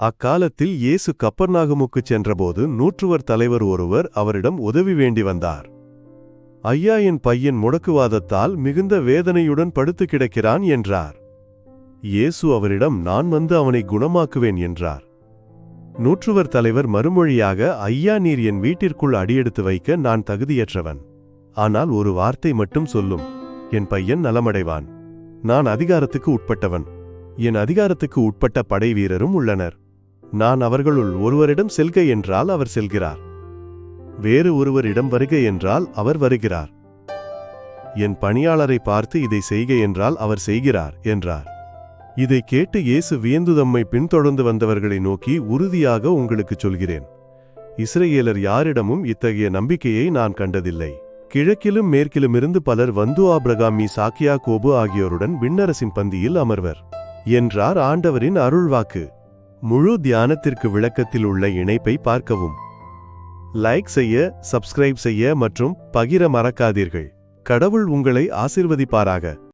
அக்காலத்தில் இயேசு கப்பர்நாகமுக்குச் சென்றபோது நூற்றுவர் தலைவர் ஒருவர் அவரிடம் உதவி வேண்டி வந்தார். ஐயா என் பையன் முடக்குவாதத்தால் மிகுந்த வேதனையுடன் படுத்து கிடக்கிறான் என்றார். இயேசு அவரிடம் நான் வந்து அவனை குணமாக்குவேன் என்றார். நூற்றுவர் தலைவர் மறுமொழியாக ஐயா நீர் என் வீட்டிற்குள் அடியெடுத்து வைக்க நான் தகுதியற்றவன். ஆனால் ஒரு வார்த்தை மட்டும் சொல்லும். என் பையன் நலமடைவான். நான் அதிகாரத்துக்கு உட்பட்டவன். என் அதிகாரத்துக்கு உட்பட்ட படை வீரரும் உள்ளனர். நான் அவர்களுள் ஒருவரிடம் செல்க என்றால் அவர் செல்கிறார். வேறு ஒருவரிடம் வருக என்றால் அவர் வருகிறார். என் பணியாளரை பார்த்து இதை செய்க என்றால் அவர் செய்கிறார் என்றார். இதை கேட்டு இயேசு வியந்து தம்மை பின்தொடர்ந்து வந்தவர்களை நோக்கி உறுதியாக உங்களுக்குச் சொல்கிறேன். இஸ்ரேலர் யாரிடமும் இத்தகைய நம்பிக்கையை நான் கண்டதில்லை. கிழக்கிலும் மேற்கிலுமிருந்து பலர் வந்து ஆப்ரகாமி சாக்கியா கோபு ஆகியோருடன் விண்ணரசின் பந்தியில் அமர்வர். என்றார் ஆண்டவரின் அருள்வாக்கு. முழு தியானத்திற்கு விளக்கத்தில் உள்ள இணைப்பை பார்க்கவும். லைக் செய்ய சப்ஸ்கிரைப் செய்ய மற்றும் பகிர மறக்காதீர்கள். கடவுள் உங்களை ஆசிர்வதிப்பாராக.